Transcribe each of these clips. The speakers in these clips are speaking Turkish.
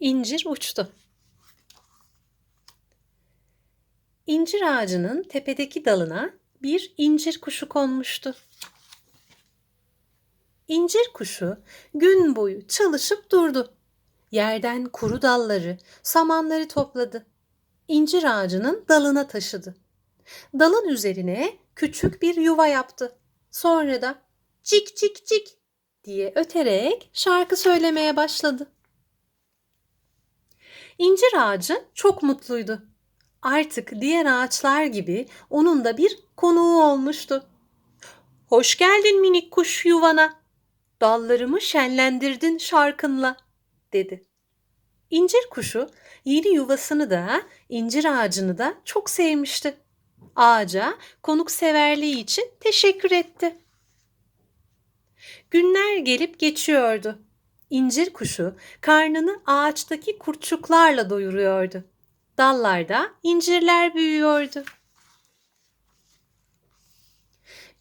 İncir uçtu. İncir ağacının tepedeki dalına bir incir kuşu konmuştu. İncir kuşu gün boyu çalışıp durdu. Yerden kuru dalları, samanları topladı. İncir ağacının dalına taşıdı. Dalın üzerine küçük bir yuva yaptı. Sonra da cik cik cik diye öterek şarkı söylemeye başladı. İncir ağacı çok mutluydu. Artık diğer ağaçlar gibi onun da bir konuğu olmuştu. Hoş geldin minik kuş yuvana. Dallarımı şenlendirdin şarkınla, dedi. İncir kuşu yeni yuvasını da, incir ağacını da çok sevmişti. Ağaca konukseverliği için teşekkür etti. Günler gelip geçiyordu. İncir kuşu karnını ağaçtaki kurtçuklarla doyuruyordu. Dallarda incirler büyüyordu.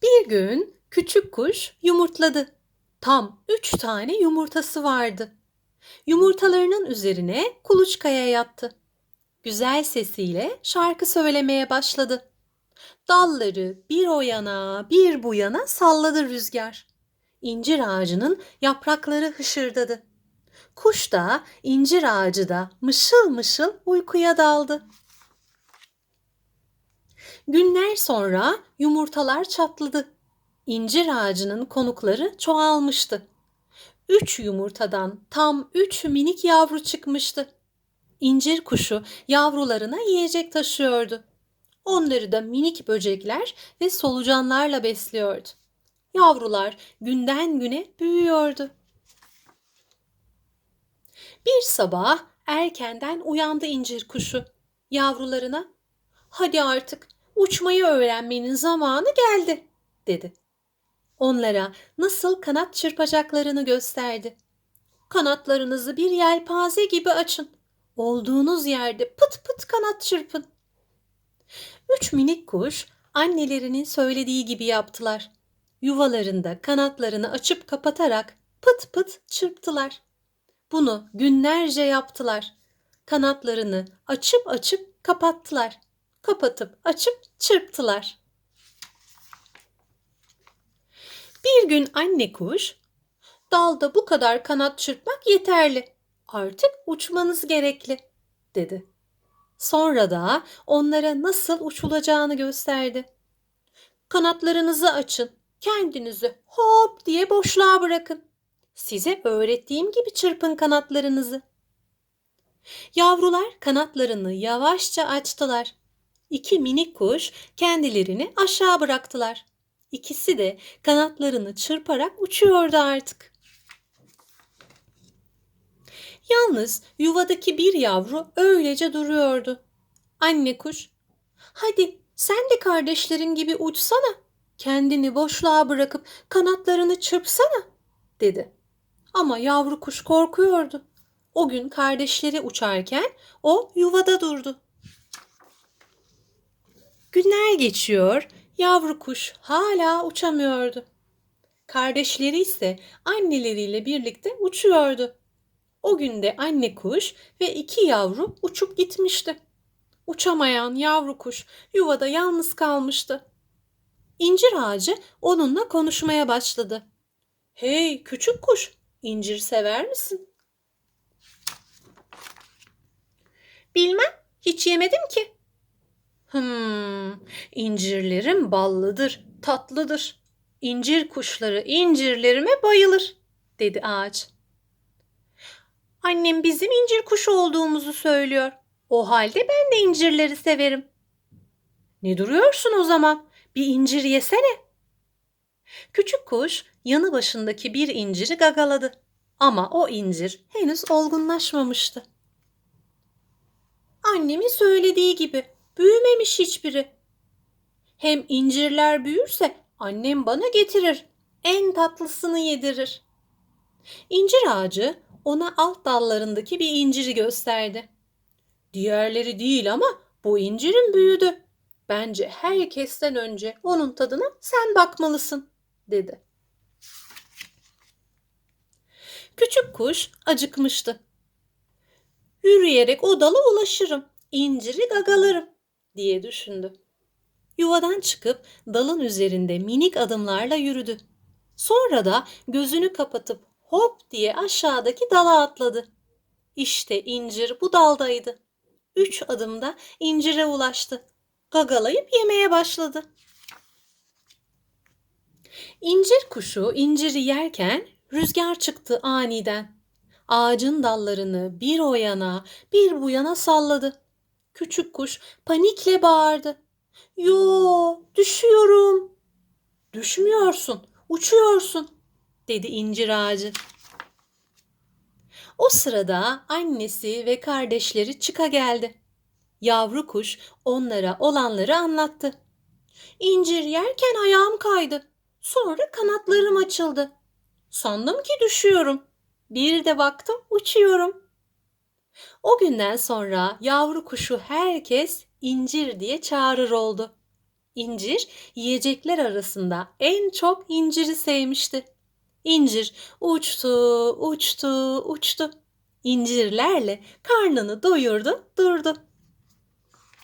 Bir gün küçük kuş yumurtladı. Tam üç tane yumurtası vardı. Yumurtalarının üzerine kuluçkaya yattı. Güzel sesiyle şarkı söylemeye başladı. Dalları bir o yana bir bu yana salladı rüzgar. İncir ağacının yaprakları hışırdadı. Kuş da incir ağacı da mışıl mışıl uykuya daldı. Günler sonra yumurtalar çatladı. İncir ağacının konukları çoğalmıştı. Üç yumurtadan tam üç minik yavru çıkmıştı. İncir kuşu yavrularına yiyecek taşıyordu. Onları da minik böcekler ve solucanlarla besliyordu. Yavrular günden güne büyüyordu. Bir sabah erkenden uyandı incir kuşu. Yavrularına "Hadi artık uçmayı öğrenmenin zamanı geldi." dedi. Onlara nasıl kanat çırpacaklarını gösterdi. Kanatlarınızı bir yelpaze gibi açın. Olduğunuz yerde pıt pıt kanat çırpın. Üç minik kuş annelerinin söylediği gibi yaptılar. Yuvalarında kanatlarını açıp kapatarak pıt pıt çırptılar. Bunu günlerce yaptılar. Kanatlarını açıp açıp kapattılar. Kapatıp açıp çırptılar. Bir gün anne kuş, dalda bu kadar kanat çırpmak yeterli. Artık uçmanız gerekli, dedi. Sonra da onlara nasıl uçulacağını gösterdi. Kanatlarınızı açın, kendinizi hop diye boşluğa bırakın. Size öğrettiğim gibi çırpın kanatlarınızı. Yavrular kanatlarını yavaşça açtılar. İki minik kuş kendilerini aşağı bıraktılar. İkisi de kanatlarını çırparak uçuyordu artık. Yalnız yuvadaki bir yavru öylece duruyordu. Anne kuş, hadi sen de kardeşlerin gibi uçsana. Kendini boşluğa bırakıp kanatlarını çırpsana, dedi. Ama yavru kuş korkuyordu. O gün kardeşleri uçarken o yuvada durdu. Günler geçiyor, yavru kuş hala uçamıyordu. Kardeşleri ise anneleriyle birlikte uçuyordu. O günde anne kuş ve iki yavru uçup gitmişti. Uçamayan yavru kuş yuvada yalnız kalmıştı. İncir ağacı onunla konuşmaya başladı. Hey küçük kuş, incir sever misin? Bilmem, hiç yemedim ki. Hmm, incirlerim ballıdır, tatlıdır. İncir kuşları incirlerime bayılır, dedi ağaç. Annem bizim incir kuşu olduğumuzu söylüyor. O halde ben de incirleri severim. Ne duruyorsun o zaman? Bir incir yesene. Küçük kuş yanı başındaki bir inciri gagaladı. Ama o incir henüz olgunlaşmamıştı. Annemin söylediği gibi büyümemiş hiçbiri. Hem incirler büyürse annem bana getirir. En tatlısını yedirir. İncir ağacı ona alt dallarındaki bir inciri gösterdi. Diğerleri değil ama bu incirin büyüdü. Bence herkesten önce onun tadına sen bakmalısın, dedi. Küçük kuş acıkmıştı. Yürüyerek o dala ulaşırım. İnciri gagalarım diye düşündü. Yuvadan çıkıp dalın üzerinde minik adımlarla yürüdü. Sonra da gözünü kapatıp hop diye aşağıdaki dala atladı. İşte incir bu daldaydı. Üç adımda incire ulaştı. Gagalayıp yemeye başladı. İncir kuşu inciri yerken rüzgar çıktı aniden. Ağacın dallarını bir o yana bir bu yana salladı. Küçük kuş panikle bağırdı. Yo, düşüyorum. Düşmüyorsun, uçuyorsun, dedi incir ağacı. O sırada annesi ve kardeşleri çıka geldi. Yavru kuş onlara olanları anlattı. İncir yerken ayağım kaydı. Sonra kanatlarım açıldı. Sandım ki düşüyorum. Bir de baktım uçuyorum. O günden sonra yavru kuşu herkes incir diye çağırır oldu. İncir yiyecekler arasında en çok inciri sevmişti. İncir uçtu, uçtu, uçtu. İncirlerle karnını doyurdu, durdu.